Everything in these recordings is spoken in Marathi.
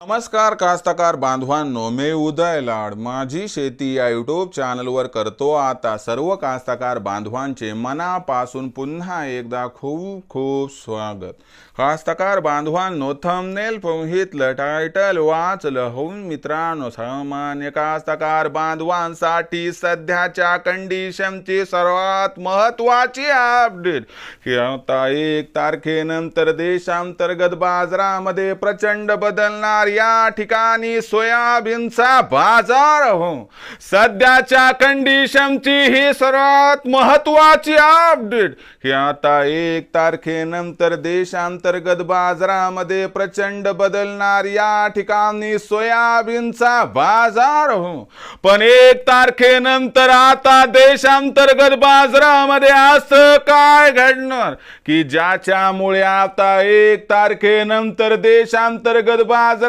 नमस्कार कास्तकार बांधवांनो मी उदय लाड. माझी शेती या यूट्यूब चॅनलवर करतो आता सर्व कास्तकार बांधवांचे मनापासून पुन्हा एकदा खूप खूप स्वागत. कास्तकार बांधवांनो थंबनेल पोहितलं टायटल वाचलं. होऊन मित्रांनो सामान्य कास्तकार बांधवांसाठी सध्याच्या कंडिशनची सर्वात महत्वाची अपडेट की आता एक तारखेनंतर देशांतर्गत बाजारामध्ये प्रचंड बदलणार या ठिकाणी सोयाबीनचा बाजार हो. सध्याच्या कंडिशनची ही सर्वात महत्वाची अपडेट ही आता एक तारखेनंतर देशांतर्गत बाजारामध्ये प्रचंड बदलणार या ठिकाणी सोयाबीनचा बाजार हो. पण एक तारखेनंतर आता देशांतर्गत बाजारामध्ये असं काय घडणार? की ज्याच्यामुळे आता एक तारखेनंतर देशांतर्गत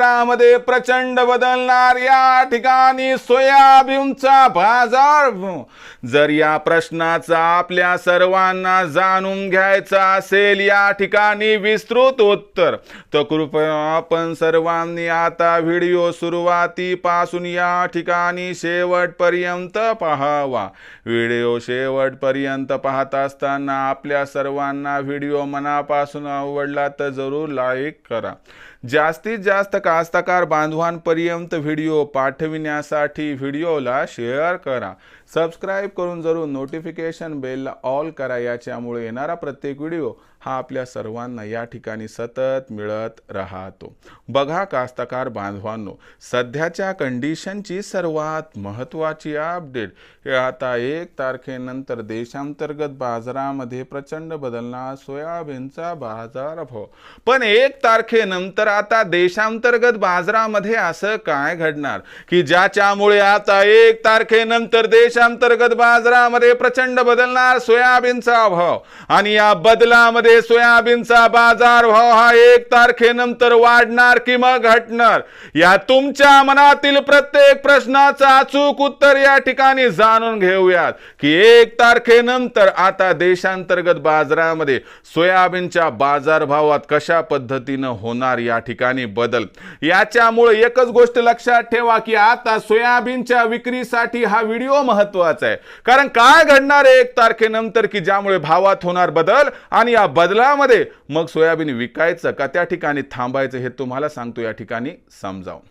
बाजारामध्ये प्रचंड बदलणार या ठिकाणी सोयाबीनचा बाजार. जर या प्रश्नाचा आपल्या सर्वांना जाणून घ्यायचा असेल या ठिकाणी विस्तृत उत्तर तर कृपया आपण सर्वांनी आता व्हिडिओ सुरुवातीपासून या ठिकाणी शेवटपर्यंत पाहावा. व्हिडिओ शेवटपर्यंत पाहत असताना आपल्या सर्वांना व्हिडिओ मनापासून आवडला तर जरूर लाईक करा. जास्तीत जास्त कास्तकार बांधवांपर्यंत व्हिडिओ पाठविण्यासाठी व्हिडिओला शेअर करा. सबस्क्राईब करून जरूर नोटिफिकेशन बेलला ऑल करा. याच्यामुळे येणारा प्रत्येक व्हिडिओ हा आपल्या सर्वांना या ठिकाणी सतत मिळत राहतो. बघा कास्तकार बांधवांनो सध्याच्या कंडिशनची सर्वात महत्त्वाची अपडेट हे आता एक तारखेनंतर देशांतर्गत बाजारामध्ये प्रचंड बदलणार सोयाबीनचा बाजारभाव. पण एक तारखेनंतर आता देशांतर्गत बाजारामध्ये असं काय घडणार? की ज्याच्यामुळे आता एक तारखेनंतर देशांतर्गत बाजारामध्ये प्रचंड बदलणार सोयाबीनचा भाव आणि या बदलामध्ये सोयाबीनचा बाजार भाव हा एक तारखेनंतर वाढणार की मग घटणार? या तुमच्या मनातील प्रत्येक प्रश्नाचं अचूक उत्तर या ठिकाणी जाणून घेऊयात. की एक तारखेनंतर आता देशांतर्गत बाजारामध्ये सोयाबीनच्या बाजारभावात कशा पद्धतीनं होणार या ठिकाणी बदल. याच्यामुळे एकच गोष्ट लक्षात ठेवा की आता सोयाबीनच्या विक्रीसाठी हा व्हिडिओ महत्त्वाचा आहे. कारण काय घडणार आहे एक तारखेनंतर की ज्यामुळे भावात होणार बदल आणि या बदलामध्ये मग सोयाबीन विकायचं का? त्या ठिकाणी थांबायचं हे तुम्हाला सांगतो या ठिकाणी समजावून.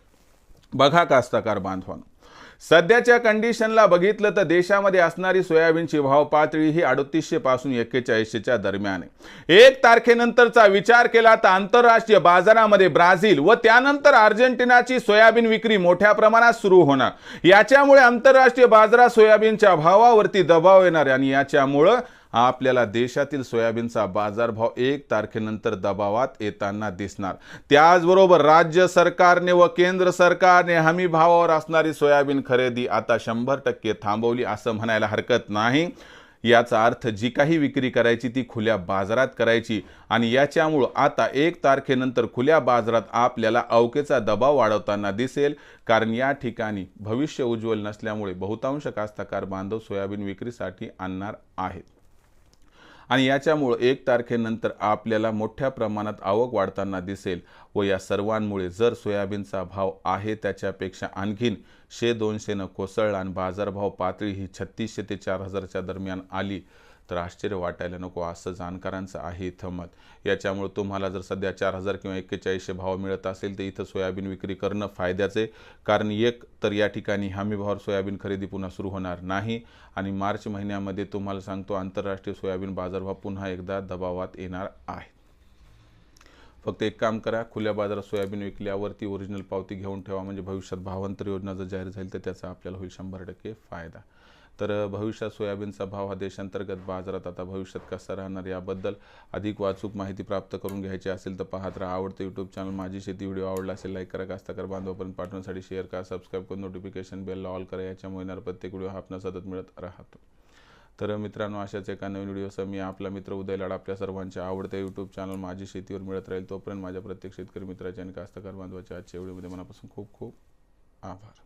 बघा कास्तकार बांधवांनो. सध्याच्या कंडिशनला बघितलं तर देशामध्ये असणारी सोयाबीनची भाव पातळी ही अडतीसशे पासून एक्केचाळीसशेच्या दरम्यान आहे. एक तारखेनंतरचा विचार केला तर आंतरराष्ट्रीय बाजारामध्ये ब्राझील व त्यानंतर अर्जेंटिनाची सोयाबीन विक्री मोठ्या प्रमाणात सुरू होणार. याच्यामुळे आंतरराष्ट्रीय बाजारात सोयाबीनच्या भावावरती दबाव येणार आणि याच्यामुळं आपल्याला देशातील सोयाबीनचा बाजारभाव एक तारखेनंतर दबावात येताना दिसणार. त्याचबरोबर राज्य सरकारने व केंद्र सरकारने हमी भावावर असणारी सोयाबीन खरेदी आता शंभर टक्के थांबवली असं म्हणायला हरकत नाही. याचा अर्थ जी काही विक्री करायची ती खुल्या बाजारात करायची आणि याच्यामुळं आता एक तारखेनंतर खुल्या बाजारात आपल्याला अवकेचा दबाव वाढवताना दिसेल. कारण या ठिकाणी भविष्य उज्ज्वल नसल्यामुळे बहुतांश कास्तकार बांधव सोयाबीन विक्रीसाठी आणणार आहेत. आणि याच्यामुळं एक तारखेनंतर आपल्याला मोठ्या प्रमाणात आवक वाढताना दिसेल व या सर्वांमुळे जर सोयाबीनचा भाव आहे त्याच्यापेक्षा आणखीन शे दोनशेनं कोसळला आणि बाजारभाव पातळी ही छत्तीसशे ते चार हजारच्या दरम्यान आली तर आश्चर्य वाटायला नको असं जाणकारांचं आहे इथं मत. याच्यामुळे तुम्हाला जर सध्या चार हजार किंवा एक्केचाळीसशे भाव मिळत असेल तर इथं सोयाबीन विक्री करणं फायद्याचे. कारण एक तर या ठिकाणी हमी भावावर सोयाबीन खरेदी पुन्हा सुरू होणार नाही. आणि मार्च महिन्यामध्ये तुम्हाला सांगतो आंतरराष्ट्रीय सोयाबीन बाजारभाव पुन्हा एकदा दबावात येणार आहे. फक्त एक काम करा खुल्या बाजारात सोयाबीन विकल्यावरती ओरिजिनल पावती घेऊन ठेवा. म्हणजे भविष्यात भावांतर योजना जर जाहीर झाली तर त्याचा आपल्याला होईल शंभर टक्के फायदा. तर भविष्यात सोयाबीनचा भाव हा देशांतर्गत बाजारात आता भविष्यात कसा राहणार याबद्दल अधिक वाचूक माहिती प्राप्त करून घ्यायची असेल तर पाहत राहा. आवडतं यूट्यूब चॅनल माझी शेती व्हिडिओ आवडला असेल लाईक करा कास्ताकर बांधवापर्यंत पाठवण्यासाठी शेअर करा सबस्क्राईब करून नोटिफिकेशन बेलला ऑल करा याच्यामुळे येणार प्रत्येक व्हिडिओ हा आपल्याला सतत मिळत राहतो. तर मित्रांनो अशाच एका नवीन व्हिडिओसह मी आपला मित्र उदय लाड आपल्या सर्वांच्या आवडत्या यूट्यूब चॅनल माझी शेतीवर मिळत राहील तोपर्यंत माझ्या प्रत्येक शेतकरी मित्राच्या आणि कास्तकार बांधवाच्या आजच्या व्हिडिओमध्ये मनापासून खूप खूप आभार.